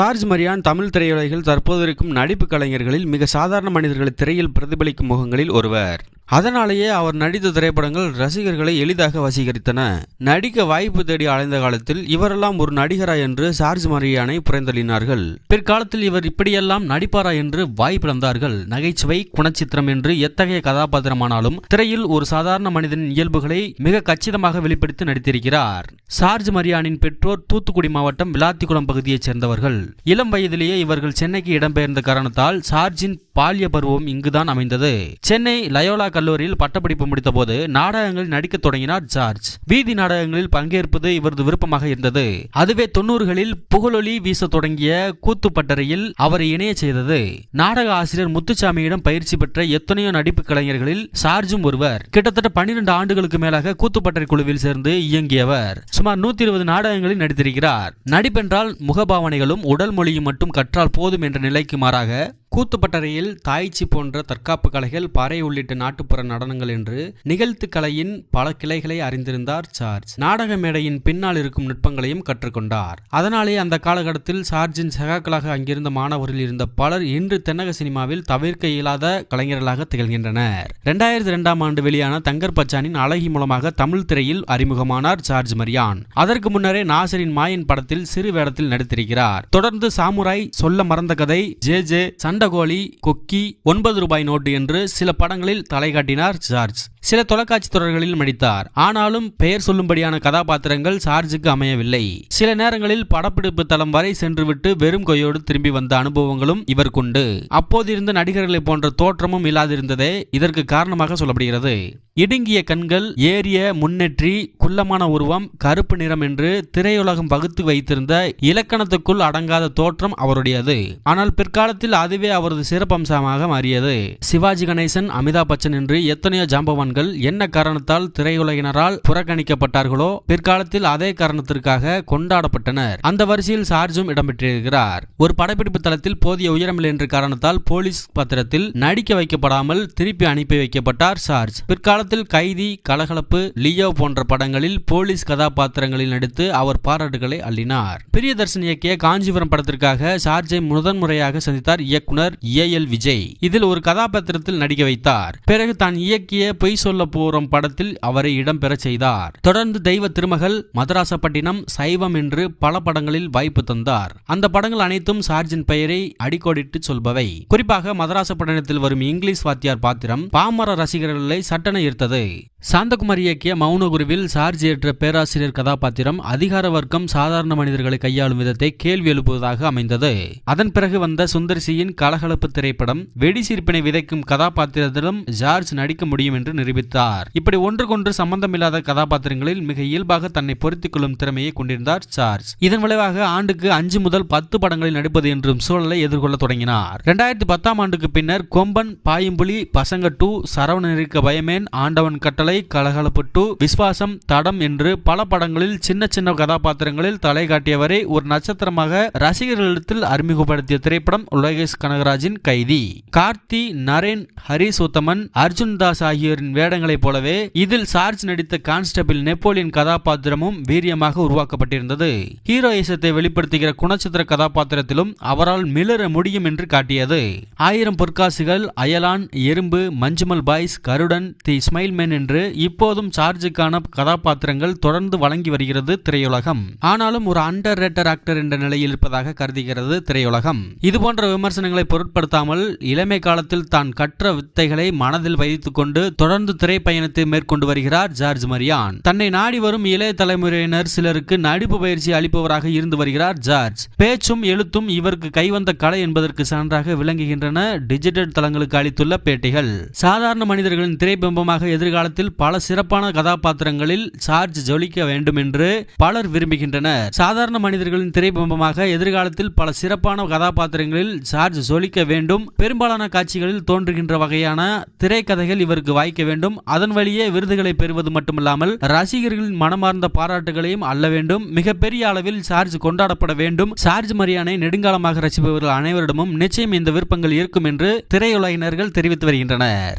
Charge Maryan Tamil திரையுலகில் தற்போது இருக்கும் நடிப்பு கலைஞர்களில் மிக சாதாரண மனிதர்களை திரையில் பிரதிபலிக்கும் முகங்களில் ஒருவர். அதனாலேயே அவர் நடித்த திரைப்படங்கள் ரசிகர்களை எளிதாக வசீகரித்தன. நடிக்க வாய்ப்பு தேடி அலைந்த காலத்தில் இவரெல்லாம் ஒரு நடிகரா என்று சார்ஜ் மரியானை புறந்தள்ளினார்கள். பிற்காலத்தில் இவர் இப்படியெல்லாம் நடிப்பாரா என்று வாய்ப்பிழந்தார்கள் நகைச்சுவை குணச்சித்திரம் என்று எத்தகைய கதாபாத்திரமானாலும் திரையில் ஒரு சாதாரண மனிதனின் இயல்புகளை மிக கச்சிதமாக வெளிப்படுத்தி நடித்திருக்கிறார். சார்ஜ் மரியானின் பெற்றோர் தூத்துக்குடி மாவட்டம் விளாத்திக்குளம் பகுதியைச் சேர்ந்தவர்கள். இளம் வயதிலேயே இவர்கள் சென்னைக்கு இடம்பெயர்ந்த காரணத்தால் சார்ஜின் பால்ய பருவம் இங்குதான் அமைந்தது. சென்னை லயோலா கல்லூரியில் பட்டப்படிப்பு முடித்தபோது நாடகங்களில் நடிக்கத் தொடங்கினார் ஜார்ஜ். வீதி நாடகங்களில் பங்கேற்பது இவரது விருப்பமாக இருந்தது. அதுவே தொண்ணூறுகளில் புகழொலி வீச தொடங்கிய கூத்துப்பட்டறையில் அவரை இணைய செய்தது. நாடக ஆசிரியர் முத்துசாமியிடம் பயிற்சி பெற்ற எத்தனையோ நடிப்பு கலைஞர்களில் சார்ஜும் ஒருவர். கிட்டத்தட்ட பன்னிரண்டு ஆண்டுகளுக்கு மேலாக கூத்துப்பட்டறை குழுவில் சேர்ந்து இயங்கியவர். சுமார் நூத்தி இருபது நாடகங்களில் நடித்திருக்கிறார். நடிப்பென்றால் முகபாவனைகளும் உடல் மொழியும் மட்டும் கற்றால் போதும் என்ற நிலைக்கு மாறாக கூத்துப்பட்டறையில் தாய்ச்சி போன்ற தற்காப்பு கலைகள் பறை உள்ளிட்ட நாட்டுப்புற நடனங்கள் என்று நிகழ்த்து கலையின் பல கிளைகளை அறிந்திருந்தார் சார்ஜ். நாடக மேடையின் பின்னால் இருக்கும் நுட்பங்களையும் கற்றுக்கொண்டார். அதனாலே அந்த காலகட்டத்தில் சார்ஜின் சகாக்களாக அங்கிருந்த மாணவரில் இருந்த பலர் இன்று தென்னக சினிமாவில் தவிர்க்க இயலாத கலைஞர்களாக திகழ்கின்றனர். இரண்டாயிரத்தி இரண்டாம் ஆண்டு வெளியான தங்கர் பச்சானின் அழகி மூலமாக தமிழ் திரையில் அறிமுகமானார் சார்ஜ் மரியான். அதற்கு முன்னரே நாசரின் மாயன் படத்தில் சிறு வேடத்தில் நடித்திருக்கிறார். தொடர்ந்து சாமுராய் சொல்ல மறந்த கதை ஜே ஜே சண்டகோலி கொக்கி ஒன்பது ரூபாய் நோட்டு என்று சில படங்களில் தலை காட்டினார் ஜார்ஜ். சில தொலைக்காட்சி தொடர்களில் நடித்தார். ஆனாலும் பெயர் சொல்லும்படியான கதாபாத்திரங்கள் சார்ஜுக்கு அமையவில்லை. சில நேரங்களில் படப்பிடிப்பு தளம் வரை சென்றுவிட்டு வெறும் கொய்யோடு திரும்பி வந்த அனுபவங்களும் இவருக்குண்டு. அப்போதிருந்த நடிகர்களை போன்ற தோற்றமும் இல்லாதிருந்ததே இதற்கு காரணமாக சொல்லப்படுகிறது. இடுங்கிய கண்கள் ஏரிய முன்னேற்றி குள்ளமான உருவம் கருப்பு நிறம் என்று திரையுலகம் வகுத்து வைத்திருந்த இலக்கணத்துக்குள் அடங்காத தோற்றம் அவருடையது. ஆனால் பிற்காலத்தில் அதுவே அவரது சிறப்பம்சமாக மாறியது. சிவாஜி கணேசன் அமிதாப் பச்சன் என்று எத்தனையோ ஜாம்பவான்கள் என்ன காரணத்தால் திரையுலகினரால் புறக்கணிக்கப்பட்டார்களோ பிற்காலத்தில் அதே காரணத்திற்காக கொண்டாடப்பட்டனர். அந்த வரிசையில் சார்ஜும் இடம்பெற்றிருக்கிறார். ஒரு படப்பிடிப்பு தளத்தில் போதிய உயரமில்லை என்ற காரணத்தால் போலீஸ் பத்திரத்தில் நடிக்க வைக்கப்படாமல் திருப்பி அனுப்பி வைக்கப்பட்டார் சார்ஜ். பிற்காலத்தில் கைதி கலகலப்பு லியோ போன்ற படங்களில் போலீஸ் கதாபாத்திரங்களில் நடித்து அவர் பாராட்டுகளை அள்ளினார். பிரியதர்ஷன் இயக்கிய காஞ்சிபுரம் படத்திற்காக சார்ஜை முதன்முறையாக சந்தித்தார் இயக்குனர் ஏ எல் விஜய். இதில் ஒரு கதாபாத்திரத்தில் நடிக்க வைத்தார். பிறகு தான் இயக்கிய பொய் சொல்ல போறோம் படத்தில் அவரை இடம்பெற செய்தார். தொடர்ந்து தெய்வ திருமகள் மதராசப்பட்டினம் சைவம் என்று பல படங்களில் வாய்ப்பு தந்தார். அந்த படங்கள் அனைத்தும் சார்ஜின் பெயரை அடிக்கோடிட்டு சொல்பவை. குறிப்பாக மதராசப்பட்டினத்தில் வரும் இங்கிலீஷ் வாத்தியார் பாத்திரம் பாமர ரசிகர்களை சட்டென ஈர்த்தது. சாந்தகுமார் இயக்கிய மௌனகுருவில் சார்ஜ் ஏற்ற பேராசிரியர் கதாபாத்திரம் அதிகார வர்க்கம் சாதாரண மனிதர்களை கையாளும் விதத்தை கேள்வி எழுப்புவதாக அமைந்தது. அதன் பிறகு வந்த சுந்தர்சியின் கலகலப்பு திரைப்படம் வெடி சிரிப்பினை விதைக்கும் கதாபாத்திரத்திலும் ஜார்ஜ் நடிக்க முடியும் என்று நிரூபித்தார் இப்படி ஒன்றுக்கொன்று சம்பந்தமில்லாத கதாபாத்திரங்களில் மிக இயல்பாக தன்னை பொருத்திக் கொள்ளும் திறமையை கொண்டிருந்தார் சார்ஜ். இதன் விளைவாக ஆண்டுக்கு அஞ்சு முதல் பத்து படங்களில் நடிப்பது என்றும் சூழலை எதிர்கொள்ள தொடங்கினார். இரண்டாயிரத்தி பத்தாம் ஆண்டுக்கு பின்னர் கொம்பன் பாயும்புலி பசங்க டூ சரவணன் இருக்க பயமேன் ஆண்டவன் கட்டளை கலகலப்பு டூ விஸ்வாசம் தடம் என்று பல படங்களில் சின்ன சின்ன கதாபாத்திரங்களில் தலை காட்டியவரை ஒரு நட்சத்திரமாக ரசிகர்களிடத்தில் அறிமுகப்படுத்திய திரைப்படம் லோகேஷ் கனகராஜின் கைதி. கார்த்தி நரேன் ஹரிஸ் அர்ஜுன் தாஸ் ஆகியோரின் வேடங்களைப் போலவே இதில் சார்ஜ் நடித்த கான்ஸ்டபிள் நெப்போலியன் கதாபாத்திரமும் வீரியமாக உருவாக்கப்பட்டிருந்தது. ஹீரோயிசத்தை வெளிப்படுத்துகிற குணச்சித்திர கதாபாத்திரத்திலும் அவரால் மிளற முடியும் என்று காட்டியது. Aayiram Porkaasugal Ayalaan Erumbu Manjummel boys Garudan the smile man என்று இப்போதும் சார்ஜுக்கான கதாபாத்திரங்கள் தொடர்ந்து வழங்கி வருகிறது திரையுலகம். ஆனாலும் ஒரு அண்டர் ரேட்டர் ஆக்டர் என்ற நிலையில் இருப்பதாக கருதுகிறது திரையுலகம். இதுபோன்ற விமர்சனங்களை பொருட்படுத்தாமல் இளமை காலத்தில் தான் கற்ற வித்தைகளை மனதில் வைத்துக் கொண்டு தொடர்ந்து திரைப்பயணத்தை மேற்கொண்டு வருகிறார் ஜார்ஜ் மரியான். தன்னை நாடி வரும் இளைய தலைமுறையினர் சிலருக்கு நடிப்பு பயிற்சி அளிப்பவராக இருந்து வருகிறார் ஜார்ஜ். பேச்சும் எழுத்தும் இவருக்கு கைவந்த கலை என்பதற்கு சான்றாக விளங்குகின்றன டிஜிட்டல் தளங்களுக்கு அளித்துள்ள பேட்டிகள். சாதாரண மனிதர்களின் திரைபிம்பமாக எதிர்காலத்தில் பல சிறப்பான கதாபாத்திரங்களில் சார்ஜ் ஜொலிக்க வேண்டும் என்று பலர் விரும்புகின்றனர். சாதாரண மனிதர்களின் திரைபிம்பமாக எதிர்காலத்தில் பல சிறப்பான கதாபாத்திரங்களில் சார்ஜ் ஜொலிக்க வேண்டும். பெரும்பாலான காட்சிகளில் தோன்றுகின்ற வகையான திரைக்கதைகள் இவருக்கு வாய்க்க வேண்டும். அதன் வழியே விருதுகளை பெறுவது மட்டுமல்லாமல் ரசிகர்களின் மனமார்ந்த பாராட்டுகளையும் அள்ள வேண்டும். மிகப்பெரிய அளவில் சார்ஜ் கொண்டாடப்பட வேண்டும். சார்ஜ் மரியானை நெடுங்காலமாக ரசிப்பவர்கள் அனைவரிடமும் நிச்சயம் இந்த விருப்பங்கள் இருக்கும் என்று திரையுலகினர்கள் தெரிவித்து வருகின்றனர்.